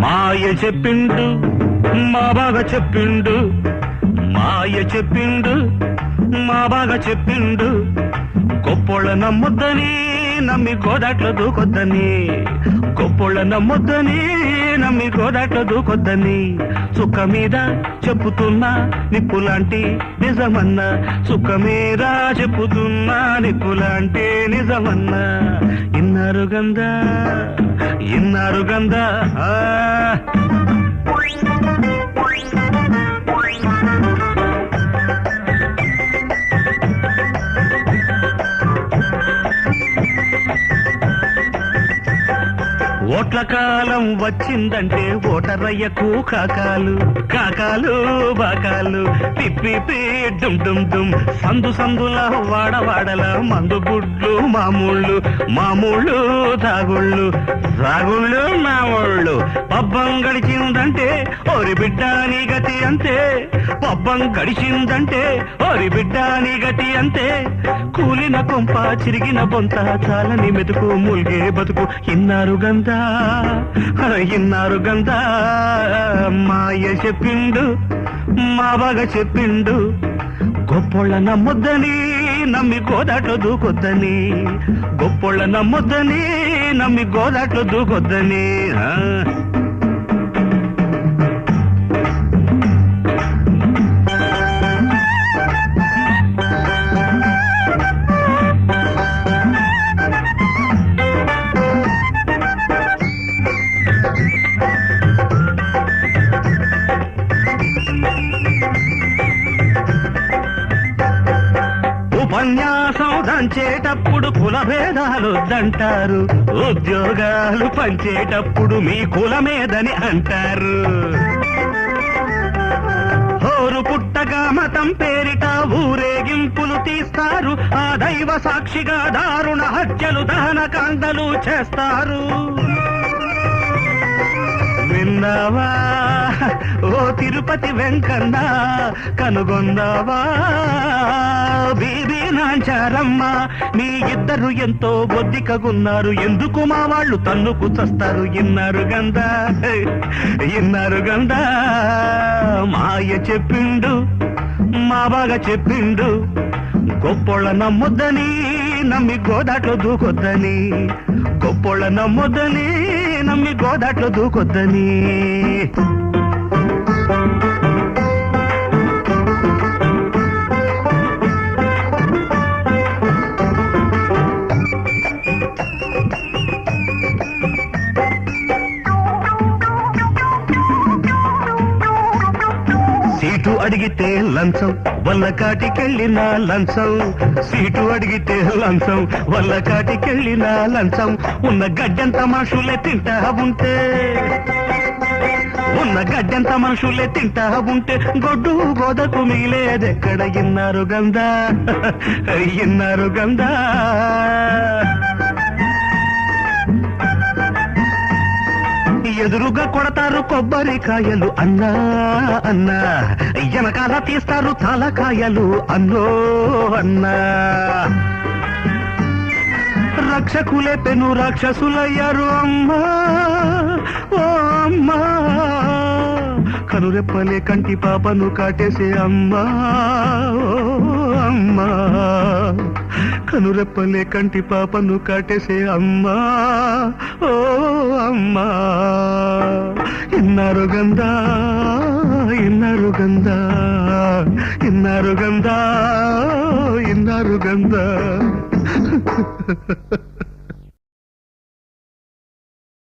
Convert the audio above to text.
మాయ చెప్పిండు మా బాగా చెప్పిండు మాయ చెప్పిండు మా బాగా చెప్పిండు. గొప్పోళ్ళ నమ్ముద్దని నమ్మి గోదాట్లో దూకొద్దని గొప్పోళ్ళ నమ్ముద్దని నమ్మి గోదాట్లో దూకొద్దని సుఖ మీద చెప్పుతున్నా నిప్పులాంటి నిజమన్నా. చుక్క మీద చెప్పుతున్నా నిప్పులాంటి నిజమన్నా. ఇన్నారు గందా ఇన్నారు గందా ఓట్ల కాలం వచ్చిందంటే ఓటరయ్యకు కాకాలు కాకాలు బాకాలు పిప్పి డుమ్ డుమ్ డుమ్. సందు సందుల వాడవాడల మందు గుడ్లు మామూళ్ళు మామూళ్ళు తాగుళ్ళు రాగుళ్ళు మామూళ్ళు. పబ్బం గడిచిందంటే ఓరి బిడ్డ నీ గతి అంతే. పబ్బం గడిచిందంటే ఓరి బిడ్డ నీ గతి అంతే. కూలిన కొంప చిరిగిన బొంత చాలని మెతుకు మూల్గే బతుకు ఇన్నారు గంధా ఇన్నారు గందా మాయ చెప్పిండు మా బాగా చెప్పిండు. గొప్పోళ్ళ నమ్మొద్దని నమ్మి గోదాట్లో దూకొద్దని. గొప్పోళ్ళ నమ్మొద్దని నమ్మి గోదాట్లో దూకొద్దని. ఆ. ఉపన్యాసం కుల భేదాలు ఉద్యోగాలు పంచేటప్పుడు మీ కులమేదని అంటారు. హోరు పుట్టగా మతం పేరిట ఊరేగింపులు తీస్తారు. ఆ దైవ సాక్షిగా దారుణ హత్యలు దహన కాండలు చేస్తారు. విన్నావా ఓ తిరుపతి వెంకన్న కనుగొందావా బీబీ నాంచారమ్మ మీ ఇద్దరు ఎంతో బొద్దికగున్నారు. ఎందుకు మా వాళ్ళు తన్నుకు చస్తారు? ఇన్నారు గందా ఇన్నారు గందా మాయ చెప్పిండు మా బాగా చెప్పిండు. గొప్పోళ్ళ నమ్మొద్దని నమ్మి గోదాట్లో దూకొద్దని. గొప్పోళ్ళ నమ్మొద్దని నమ్మి గోదాట్లో దూకొద్దని. సీటు అడిగితే లంచం వల్ల కాటికెళ్ళిన లంచం. సీటు అడిగితే లంచం వల్ల కాటికెళ్ళిన లంచం. ఉన్న గడ్డంత మనుషులే తింటా ఉంటే ఉన్న గడ్డంత మనుషులే తింటా ఉంటే గొడ్డు గోదకు మిగిలేదెక్కడ ఇన్నారు గందా ఇన్నారు గందా ఎదురుగా కొడతారు కొబ్బరికాయలు అన్నా అన్నా. వెనకాల తీస్తారు తలకాయలు అన్నో అన్నా. రక్షకులే పెను రాక్షసులయ్యారు అమ్మా ఓ అమ్మా. కనురెప్పలే కంటి పాపను కాటేసే అమ్మా ఓ అమ్మా. కనురెప్పలే కంటి పాపను కాటేసే అమ్మా ఓ అమ్మా. ఇన్నారు గందా ఇన్నారు గందా ఇన్నారు గందా ఇన్నారు గందా